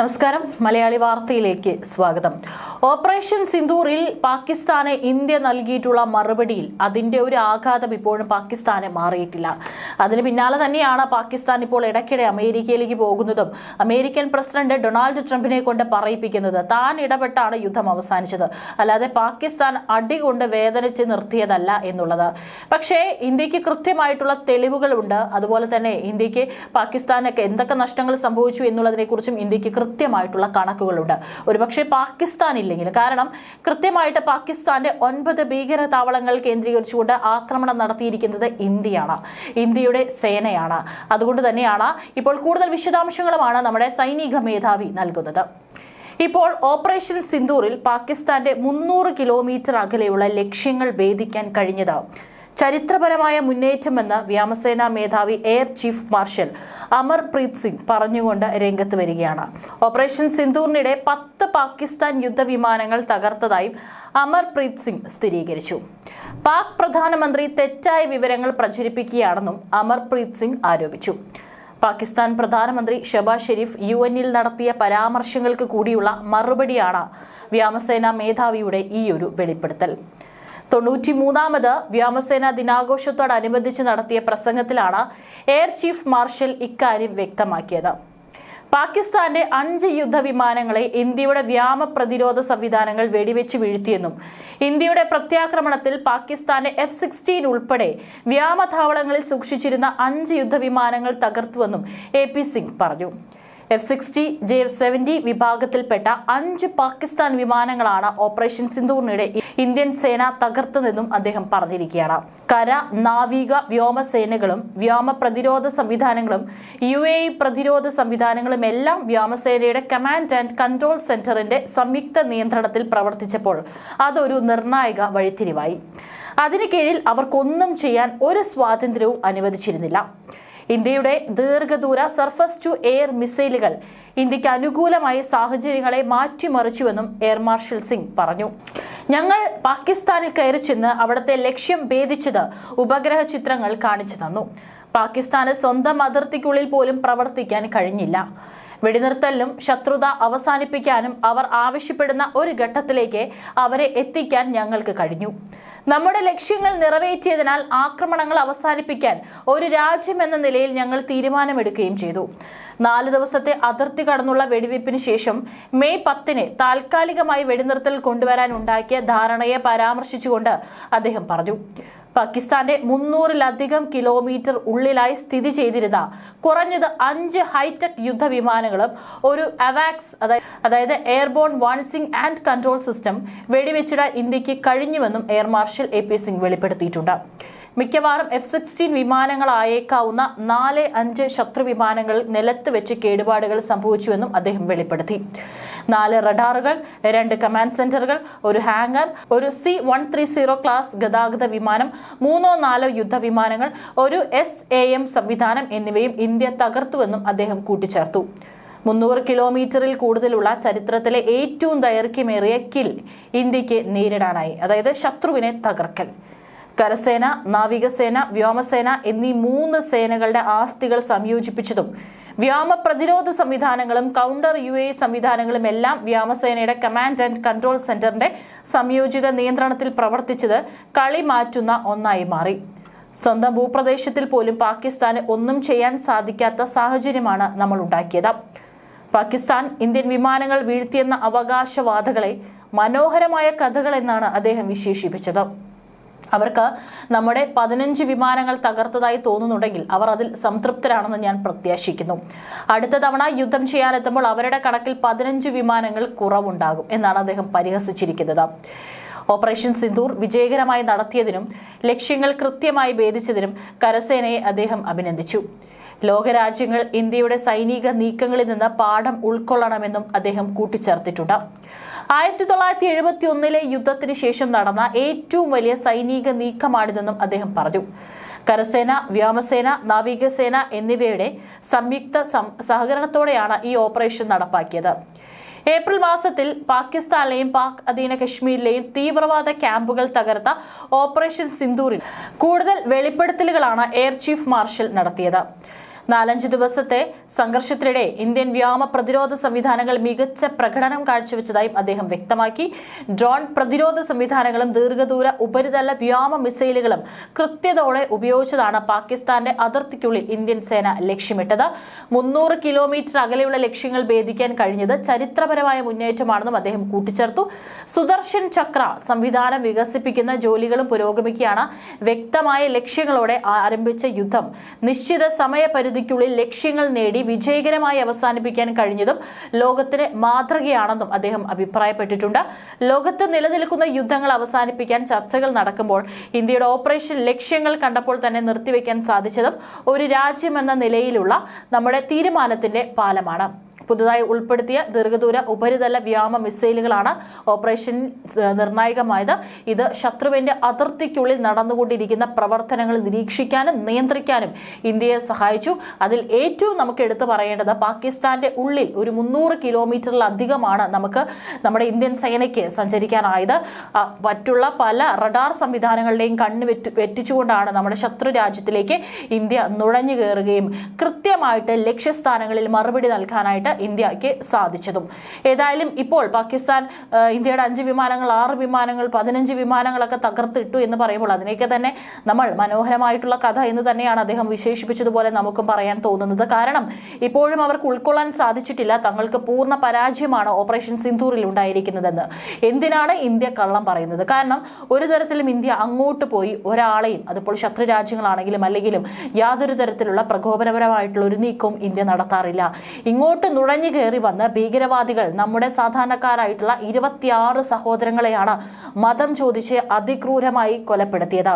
നമസ്കാരം. മലയാളി വാർത്തയിലേക്ക് സ്വാഗതം. ഓപ്പറേഷൻ സിന്ദൂറിൽ പാകിസ്ഥാന് ഇന്ത്യ നൽകിയിട്ടുള്ള മറുപടിയിൽ അതിന്റെ ഒരു ആഘാതം ഇപ്പോഴും പാകിസ്ഥാനെ മാറിയിട്ടില്ല. അതിന് പിന്നാലെ തന്നെയാണ് പാകിസ്ഥാൻ ഇപ്പോൾ ഇടയ്ക്കിടെ അമേരിക്കയിലേക്ക് പോകുന്നതും അമേരിക്കൻ പ്രസിഡന്റ് ഡൊണാൾഡ് ട്രംപിനെ കൊണ്ട് പറയിപ്പിക്കുന്നത്. താൻ ഇടപെട്ടാണ് യുദ്ധം അവസാനിച്ചത്. അല്ലാതെ പാകിസ്ഥാൻ അടികൊണ്ട് വേദനിച്ച് നിർത്തിയതല്ല എന്നുള്ളത്. പക്ഷേ ഇന്ത്യയ്ക്ക് കൃത്യമായിട്ടുള്ള തെളിവുകളുണ്ട്. അതുപോലെ തന്നെ ഇന്ത്യയ്ക്ക് പാകിസ്ഥാനൊക്കെ എന്തൊക്കെ നഷ്ടങ്ങൾ സംഭവിച്ചു എന്നുള്ളതിനെക്കുറിച്ചും ഇന്ത്യയ്ക്ക് കൃത്യമായിട്ടുള്ള കണക്കുകളുണ്ട്. ഒരുപക്ഷെ പാകിസ്ഥാൻ ഇല്ലെങ്കിൽ കാരണം കൃത്യമായിട്ട് പാകിസ്ഥാന്റെ ഒൻപത് ഭീകര താവളങ്ങൾ കേന്ദ്രീകരിച്ചുകൊണ്ട് ആക്രമണം നടത്തിയിരിക്കുന്നത് ഇന്ത്യയാണ്. ഇന്ത്യയുടെ സേനയാണ്. അതുകൊണ്ട് തന്നെയാണ് ഇപ്പോൾ കൂടുതൽ വിശദാംശങ്ങളുമാണ് നമ്മുടെ സൈനിക മേധാവി നൽകുന്നത്. ഇപ്പോൾ ഓപ്പറേഷൻ സിന്ദൂറിൽ പാകിസ്ഥാന്റെ മുന്നൂറ് കിലോമീറ്റർ അകലെയുള്ള ലക്ഷ്യങ്ങൾ ഭേദിക്കാൻ കഴിഞ്ഞത് ചരിത്രപരമായ മുന്നേറ്റമെന്ന് വ്യോമസേനാ മേധാവി air chief marshal Amarpreet Singh പറഞ്ഞുകൊണ്ട് രംഗത്ത് വരികയാണ്. ഓപ്പറേഷൻ സിന്ദൂറിനിടെ പത്ത് പാകിസ്ഥാൻ യുദ്ധവിമാനങ്ങൾ തകർത്തതായും അമർപ്രീത് സിംഗ് സ്ഥിരീകരിച്ചു. പാക് പ്രധാനമന്ത്രി തെറ്റായ വിവരങ്ങൾ പ്രചരിപ്പിക്കുകയാണെന്നും അമർപ്രീത് സിംഗ് ആരോപിച്ചു. പാകിസ്ഥാൻ പ്രധാനമന്ത്രി ഷബാസ് ഷെരീഫ് യു എന്നിൽ നടത്തിയ പരാമർശങ്ങൾക്ക് കൂടിയുള്ള മറുപടിയാണ് വ്യോമസേനാ മേധാവിയുടെ ഈ ഒരു വെളിപ്പെടുത്തൽ. തൊണ്ണൂറ്റിമൂന്നാമത് വ്യോമസേന ദിനാഘോഷത്തോടനുബന്ധിച്ച് നടത്തിയ പ്രസംഗത്തിലാണ് എയർ ചീഫ് മാർഷൽ ഇക്കാര്യം വ്യക്തമാക്കിയത്. പാകിസ്ഥാന്റെ അഞ്ച് യുദ്ധവിമാനങ്ങളെ ഇന്ത്യയുടെ വ്യാമ പ്രതിരോധ സംവിധാനങ്ങൾ വെടിവെച്ച് വീഴ്ത്തിയെന്നും ഇന്ത്യയുടെ പ്രത്യാക്രമണത്തിൽ പാകിസ്ഥാന്റെ എഫ് സിക്സ്റ്റീൻ ഉൾപ്പെടെ വ്യാമതാവളങ്ങളിൽ സൂക്ഷിച്ചിരുന്ന അഞ്ച് യുദ്ധവിമാനങ്ങൾ തകർത്തുവെന്നും എ പി സിംഗ് പറഞ്ഞു. F sixty J F seventy വിഭാഗത്തിൽപ്പെട്ട അഞ്ച് പാകിസ്ഥാൻ വിമാനങ്ങളാണ് ഓപ്പറേഷൻ സിന്ധൂറിനിടെ ഇന്ത്യൻ സേന തകർത്തതെന്നും അദ്ദേഹം പറഞ്ഞിരിക്കുകയാണ്. കര നാവിക വ്യോമസേനകളും വ്യോമ പ്രതിരോധ സംവിധാനങ്ങളും യു എ പ്രതിരോധ സംവിധാനങ്ങളും എല്ലാം വ്യോമസേനയുടെ കമാൻഡ് ആൻഡ് കൺട്രോൾ സെന്ററിന്റെ സംയുക്ത നിയന്ത്രണത്തിൽ പ്രവർത്തിച്ചപ്പോൾ അതൊരു നിർണായക വഴിത്തിരിവായി. അതിനു കീഴിൽ അവർക്കൊന്നും ചെയ്യാൻ ഒരു സ്വാതന്ത്ര്യവും അനുവദിച്ചിരുന്നില്ല. ഇന്ത്യയുടെ ദീർഘദൂര സർഫസ് ടു എയർ മിസൈലുകൾ ഇന്ത്യയ്ക്ക് അനുകൂലമായ സാഹചര്യങ്ങളെ മാറ്റിമറിച്ചുവെന്നും എയർ മാർഷൽ സിംഗ് പറഞ്ഞു. ഞങ്ങൾ പാകിസ്ഥാനിൽ കയറി ചെന്ന് അവിടുത്തെ ലക്ഷ്യം ഭേദിച്ചത് ഉപഗ്രഹ ചിത്രങ്ങൾ കാണിച്ചു തന്നു. പാകിസ്ഥാന് സ്വന്തം അതിർത്തിക്കുള്ളിൽ പോലും പ്രവർത്തിക്കാൻ കഴിഞ്ഞില്ല. വെടിനിർത്തലിനും ശത്രുത അവസാനിപ്പിക്കാനും അവർ ആവശ്യപ്പെടുന്ന ഒരു ഘട്ടത്തിലേക്ക് അവരെ എത്തിക്കാൻ ഞങ്ങൾക്ക് കഴിഞ്ഞു. നമ്മുടെ ലക്ഷ്യങ്ങൾ നിറവേറ്റിയതിനാൽ ആക്രമണങ്ങൾ അവസാനിപ്പിക്കാൻ ഒരു രാജ്യം എന്ന നിലയിൽ ഞങ്ങൾ തീരുമാനമെടുക്കുകയും ചെയ്തു. നാല് ദിവസത്തെ അതിർത്തി കടന്നുള്ള വെടിവയ്പ്പിന് ശേഷം മെയ് പത്തിന് താൽക്കാലികമായി വെടിനിർത്തൽ കൊണ്ടുവരാൻ ഉണ്ടാക്കിയ ധാരണയെ പരാമർശിച്ചുകൊണ്ട് അദ്ദേഹം പറഞ്ഞു. പാകിസ്ഥാന്റെ മുന്നൂറിലധികം കിലോമീറ്റർ ഉള്ളിലായി സ്ഥിതി ചെയ്തിരുന്ന കുറഞ്ഞത് അഞ്ച് ഹൈടെക് യുദ്ധവിമാനങ്ങളും ഒരു അവാക്സ് അതായത് airborne warning and control system വെടിവെച്ചിടാൻ ഇന്ത്യയ്ക്ക് കഴിഞ്ഞുവെന്നും air marshal A P Singh വെളിപ്പെടുത്തിയിട്ടുണ്ട്. മിക്കവാറും എഫ് സിക്സ്റ്റീൻ വിമാനങ്ങളായേക്കാവുന്ന നാല് അഞ്ച് ശത്രു വിമാനങ്ങൾ നിലത്ത് വെച്ച് കേടുപാടുകൾ സംഭവിച്ചുവെന്നും അദ്ദേഹം വെളിപ്പെടുത്തി. നാല് റഡാറുകൾ രണ്ട് കമാൻഡ് സെന്ററുകൾ ഒരു ഹാങ്ങർ ഒരു C one three zero class ഗതാഗത വിമാനം മൂന്നോ നാലോ യുദ്ധ വിമാനങ്ങൾ ഒരു എസ് എ എം സംവിധാനം എന്നിവയും ഇന്ത്യ തകർത്തുവെന്നും അദ്ദേഹം കൂട്ടിച്ചേർത്തു. മുന്നൂറ് കിലോമീറ്ററിൽ കൂടുതലുള്ള ചരിത്രത്തിലെ ഏറ്റവും ദൈർഘ്യമേറിയ കിൽ ഇന്ത്യയ്ക്ക് നേരിടാനായി അതായത് ശത്രുവിനെ തകർക്കൽ. കരസേന നാവികസേന വ്യോമസേന എന്നീ മൂന്ന് സേനകളുടെ ആസ്തികൾ സംയോജിപ്പിച്ചതും വ്യോമ പ്രതിരോധ സംവിധാനങ്ങളും കൗണ്ടർ യു എ സംവിധാനങ്ങളും എല്ലാം വ്യോമസേനയുടെ കമാൻഡ് ആൻഡ് കൺട്രോൾ സെന്ററിന്റെ സംയോജിത നിയന്ത്രണത്തിൽ പ്രവർത്തിച്ചത് കളി മാറ്റുന്ന ഒന്നായി മാറി. സ്വന്തം ഭൂപ്രദേശത്തിൽ പോലും പാകിസ്ഥാന് ഒന്നും ചെയ്യാൻ സാധിക്കാത്ത സാഹചര്യമാണ് നമ്മൾ ഉണ്ടാക്കിയത്. പാകിസ്ഥാൻ ഇന്ത്യൻ വിമാനങ്ങൾ വീഴ്ത്തിയെന്ന അവകാശവാദകളെ മനോഹരമായ കഥകളെന്നാണ് അദ്ദേഹം വിശേഷിപ്പിച്ചത്. അവർക്ക് നമ്മുടെ പതിനഞ്ച് വിമാനങ്ങൾ തകർത്തതായി തോന്നുന്നുണ്ടെങ്കിൽ അവർ അതിൽ സംതൃപ്തരാണെന്ന് ഞാൻ പ്രത്യാശിക്കുന്നു. അടുത്ത തവണ യുദ്ധം ചെയ്യാനെത്തുമ്പോൾ അവരുടെ കണക്കിൽ പതിനഞ്ച് വിമാനങ്ങൾ കുറവുണ്ടാകും എന്നാണ് അദ്ദേഹം പരിഹസിച്ചിരിക്കുന്നത്. ഓപ്പറേഷൻ സിന്ദൂർ വിജയകരമായി നടത്തിയതിനും ലക്ഷ്യങ്ങൾ കൃത്യമായി ഭേദിച്ചതിനും കരസേനയെ അദ്ദേഹം അഭിനന്ദിച്ചു. ലോകരാജ്യങ്ങൾ ഇന്ത്യയുടെ സൈനിക നീക്കങ്ങളിൽ നിന്ന് പാഠം ഉൾക്കൊള്ളണമെന്നും അദ്ദേഹം കൂട്ടിച്ചേർത്തിട്ടുണ്ട്. ആയിരത്തി തൊള്ളായിരത്തി എഴുപത്തി ഒന്നിലെ യുദ്ധത്തിന് ശേഷം നടന്ന ഏറ്റവും വലിയ സൈനിക നീക്കമാണിതെന്നും അദ്ദേഹം പറഞ്ഞു. കരസേന വ്യോമസേന നാവികസേന എന്നിവയുടെ സംയുക്ത സഹകരണത്തോടെയാണ് ഈ ഓപ്പറേഷൻ നടപ്പാക്കിയത്. ഏപ്രിൽ മാസത്തിൽ പാകിസ്ഥാനിലെയും പാക് അധീന കശ്മീരിലെയും തീവ്രവാദ ക്യാമ്പുകൾ തകർത്ത ഓപ്പറേഷൻ സിന്ദൂറിൽ കൂടുതൽ വെളിപ്പെടുത്തലുകളാണ് എയർ ചീഫ് മാർഷൽ നടത്തിയത്. നാലഞ്ച് ദിവസത്തെ സംഘർഷത്തിനിടെ ഇന്ത്യൻ വ്യോമ പ്രതിരോധ സംവിധാനങ്ങൾ മികച്ച പ്രകടനം കാഴ്ചവെച്ചതായും അദ്ദേഹം വ്യക്തമാക്കി. ഡ്രോൺ പ്രതിരോധ സംവിധാനങ്ങളും ദീർഘദൂര ഉപരിതല വ്യോമ മിസൈലുകളും കൃത്യതയോടെ ഉപയോഗിച്ചതാണ് പാകിസ്ഥാന്റെ അതിർത്തിക്കുള്ളിൽ ഇന്ത്യൻ സേന ലക്ഷ്യമിട്ടത്. മുന്നൂറ് കിലോമീറ്റർ അകലെയുള്ള ലക്ഷ്യങ്ങൾ ഭേദിക്കാൻ കഴിഞ്ഞത് ചരിത്രപരമായ മുന്നേറ്റമാണെന്നും അദ്ദേഹം കൂട്ടിച്ചേർത്തു. സുദർശൻ ചക്ര സംവിധാനം വികസിപ്പിക്കുന്ന ജോലികളും പുരോഗമിക്കുകയാണ്. വ്യക്തമായ ലക്ഷ്യങ്ങളോടെ ആരംഭിച്ച യുദ്ധം. നിശ്ചിത സമയപരിധിക്കുള്ളിൽ ലക്ഷ്യങ്ങൾ നേടി വിജയകരമായി അവസാനിപ്പിക്കാൻ കഴിഞ്ഞതും ലോകത്തിന് മാതൃകയാണെന്നും അദ്ദേഹം അഭിപ്രായപ്പെട്ടിട്ടുണ്ട്. ലോകത്ത് നിലനിൽക്കുന്ന യുദ്ധങ്ങൾ അവസാനിപ്പിക്കാൻ ചർച്ചകൾ നടക്കുമ്പോൾ ഇന്ത്യയുടെ ഓപ്പറേഷൻ ലക്ഷ്യങ്ങൾ കണ്ടപ്പോൾ തന്നെ നിർത്തിവെക്കാൻ സാധിച്ചതും ഒരു രാജ്യമെന്ന നിലയിലുള്ള നമ്മുടെ തീരുമാനത്തിന്റെ പാലമാണ്. പുതുതായി ഉൾപ്പെടുത്തിയ ദീർഘദൂര ഉപരിതല വ്യോമ മിസൈലുകളാണ് ഓപ്പറേഷൻ നിർണായകമായത്. ഇത് ശത്രുവിന്റെ അതിർത്തിക്കുള്ളിൽ നടന്നുകൊണ്ടിരിക്കുന്ന പ്രവർത്തനങ്ങൾ നിരീക്ഷിക്കാനും നിയന്ത്രിക്കാനും ഇന്ത്യയെ സഹായിച്ചു. അതിൽ ഏറ്റവും നമുക്ക് എടുത്തു പറയേണ്ടത് പാകിസ്ഥാന്റെ ഉള്ളിൽ ഒരു മുന്നൂറ് കിലോമീറ്ററിലധികമാണ് നമുക്ക് നമ്മുടെ ഇന്ത്യൻ സേനയ്ക്ക് സഞ്ചരിക്കാനായത്. മറ്റുള്ള പല റഡാർ സംവിധാനങ്ങളുടെയും കണ്ണ് വെറ്റ് വെറ്റിച്ചുകൊണ്ടാണ് നമ്മുടെ ശത്രു രാജ്യത്തിലേക്ക് ഇന്ത്യ നുഴഞ്ഞു കയറുകയും കൃത്യമായിട്ട് ലക്ഷ്യസ്ഥാനങ്ങളിൽ മറുപടി നൽകാനായിട്ട് ഇന്ത്യയ്ക്ക് സാധിച്ചതും. ഏതായാലും ഇപ്പോൾ പാകിസ്ഥാൻ ഇന്ത്യയുടെ അഞ്ച് വിമാനങ്ങൾ ആറ് വിമാനങ്ങൾ പതിനഞ്ച് വിമാനങ്ങളൊക്കെ തകർത്തിട്ടു എന്ന് പറയുമ്പോൾ അതിനെയൊക്കെ തന്നെ നമ്മൾ മനോഹരമായിട്ടുള്ള കഥ എന്ന് തന്നെയാണ് അദ്ദേഹം വിശേഷിപ്പിച്ചതുപോലെ നമുക്കും പറയാൻ തോന്നുന്നത്. കാരണം ഇപ്പോഴും അവർക്ക് ഉൾക്കൊള്ളാൻ സാധിച്ചിട്ടില്ല. തങ്ങൾക്ക് പൂർണ പരാജയമാണ് ഓപ്പറേഷൻ സിന്ധൂറിൽ ഉണ്ടായിരിക്കുന്നതെന്ന്. എന്തിനാണ് ഇന്ത്യ കള്ളം പറയുന്നത്? കാരണം ഒരു തരത്തിലും ഇന്ത്യ അങ്ങോട്ട് പോയി ഒരാളെയും അതിപ്പോൾ ശത്രു രാജ്യങ്ങളാണെങ്കിലും അല്ലെങ്കിലും യാതൊരു തരത്തിലുള്ള പ്രകോപനപരമായിട്ടുള്ള ഒരു നീക്കവും ഇന്ത്യ നടത്താറില്ല. ഇങ്ങോട്ട് നുഴഞ്ഞു കയറി വന്ന് ഭീകരവാദികൾ നമ്മുടെ സാധാരണക്കാരായിട്ടുള്ള ഇരുപത്തിയാറ് സഹോദരങ്ങളെയാണ് മതം ചോദിച്ച് അതിക്രൂരമായി കൊലപ്പെടുത്തിയത്.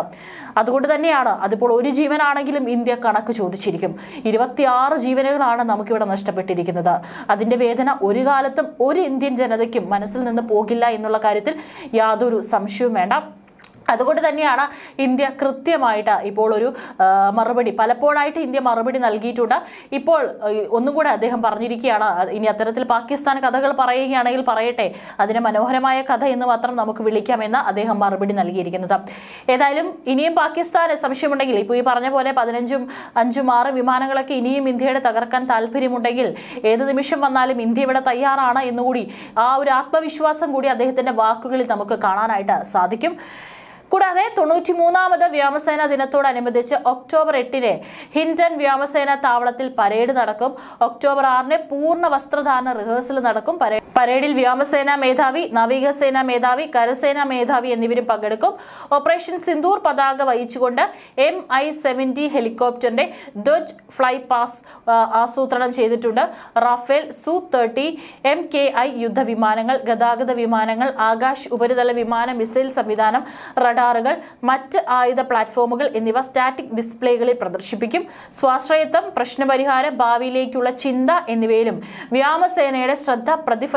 അതുകൊണ്ട് തന്നെയാണ് അതിപ്പോൾ ഒരു ജീവനാണെങ്കിലും ഇന്ത്യ കണക്ക് ചോദിച്ചിരിക്കും. ഇരുപത്തിയാറ് ജീവനുകളാണ് നമുക്കിവിടെ നഷ്ടപ്പെട്ടിരിക്കുന്നത്. അതിന്റെ വേദന ഒരു കാലത്തും ഒരു ഇന്ത്യൻ ജനതയ്ക്കും മനസ്സിൽ നിന്ന് പോകില്ല എന്നുള്ള കാര്യത്തിൽ യാതൊരു സംശയവും വേണ്ട. അതുകൊണ്ട് തന്നെയാണ് ഇന്ത്യ കൃത്യമായിട്ട് ഇപ്പോൾ ഒരു മറുപടി. പലപ്പോഴായിട്ട് ഇന്ത്യ മറുപടി നൽകിയിട്ടുണ്ട്. ഇപ്പോൾ ഒന്നും കൂടെ അദ്ദേഹം പറഞ്ഞിരിക്കുകയാണ്. ഇനി അത്തരത്തിൽ പാകിസ്ഥാൻ കഥകൾ പറയുകയാണെങ്കിൽ പറയട്ടെ. അതിനെ മനോഹരമായ കഥ എന്ന് മാത്രം നമുക്ക് വിളിക്കാമെന്ന് അദ്ദേഹം മറുപടി നൽകിയിരിക്കുന്നത്. ഏതായാലും ഇനിയും പാകിസ്ഥാന് സംശയമുണ്ടെങ്കിൽ ഇപ്പോൾ ഈ പറഞ്ഞ പോലെ പതിനഞ്ചും അഞ്ചും ആറ് വിമാനങ്ങളൊക്കെ ഇനിയും ഇന്ത്യയുടെ തകർക്കാൻ താല്പര്യമുണ്ടെങ്കിൽ ഏത് നിമിഷം വന്നാലും ഇന്ത്യ ഇവിടെ തയ്യാറാണ് എന്നുകൂടി ആ ഒരു ആത്മവിശ്വാസം കൂടി അദ്ദേഹത്തിന്റെ വാക്കുകളിൽ നമുക്ക് കാണാനായിട്ട് സാധിക്കും. കൂടാതെ തൊണ്ണൂറ്റി മൂന്നാമത് വ്യോമസേന ദിനത്തോടനുബന്ധിച്ച് ഒക്ടോബർ എട്ടിന് ഹിൻഡൻ വ്യോമസേന താവളത്തിൽ പരേഡ് നടക്കും. ഒക്ടോബർ ആറിന് പൂർണ വസ്ത്രധാരണ റിഹേഴ്സൽ നടക്കും. പരേ- പരേഡിൽ വ്യോമസേനാ മേധാവി നാവികസേനാ മേധാവി കരസേനാ മേധാവി എന്നിവരും പങ്കെടുക്കും. ഓപ്പറേഷൻ സിന്ദൂർ പതാക വഹിച്ചുകൊണ്ട് എം ഐ സെവന്റി ഹെലികോപ്റ്ററിന്റെ ധ്വജ് ഫ്ലൈ പാസ് ആസൂത്രണം ചെയ്തിട്ടുണ്ട്. റാഫേൽ സു തേർട്ടി എം കെ ഐ യുദ്ധവിമാനങ്ങൾ ഗതാഗത വിമാനങ്ങൾ ആകാശ് ഉപരിതല വിമാന മിസൈൽ സംവിധാനം റഡാറുകൾ മറ്റ് ആയുധ പ്ലാറ്റ്ഫോമുകൾ എന്നിവ സ്റ്റാറ്റിക് ഡിസ്പ്ലേകളിൽ പ്രദർശിപ്പിക്കും. സ്വാശ്രയത്വം പ്രശ്നപരിഹാരം ഭാവിയിലേക്കുള്ള ചിന്ത എന്നിവയിലും വ്യോമസേനയുടെ ശ്രദ്ധ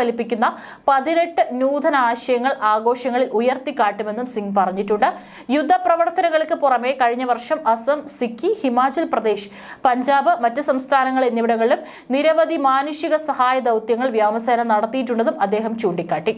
പ്രതിഫലിപ്പിക്കുന്ന പതിനെട്ട് നൂതന ആശയങ്ങൾ ആഘോഷങ്ങളിൽ ഉയർത്തിക്കാട്ടുമെന്നും സിംഗ് പറഞ്ഞിട്ടുണ്ട്. യുദ്ധപ്രവർത്തനങ്ങൾക്ക് പുറമെ കഴിഞ്ഞ വർഷം അസം സിക്കി ഹിമാചൽ പ്രദേശ് പഞ്ചാബ് മറ്റ് സംസ്ഥാനങ്ങൾ എന്നിവിടങ്ങളിലും നിരവധി മാനുഷിക സഹായ ദൗത്യങ്ങൾ വ്യോമസേന നടത്തിയിട്ടുണ്ടെന്നും അദ്ദേഹം ചൂണ്ടിക്കാട്ടി.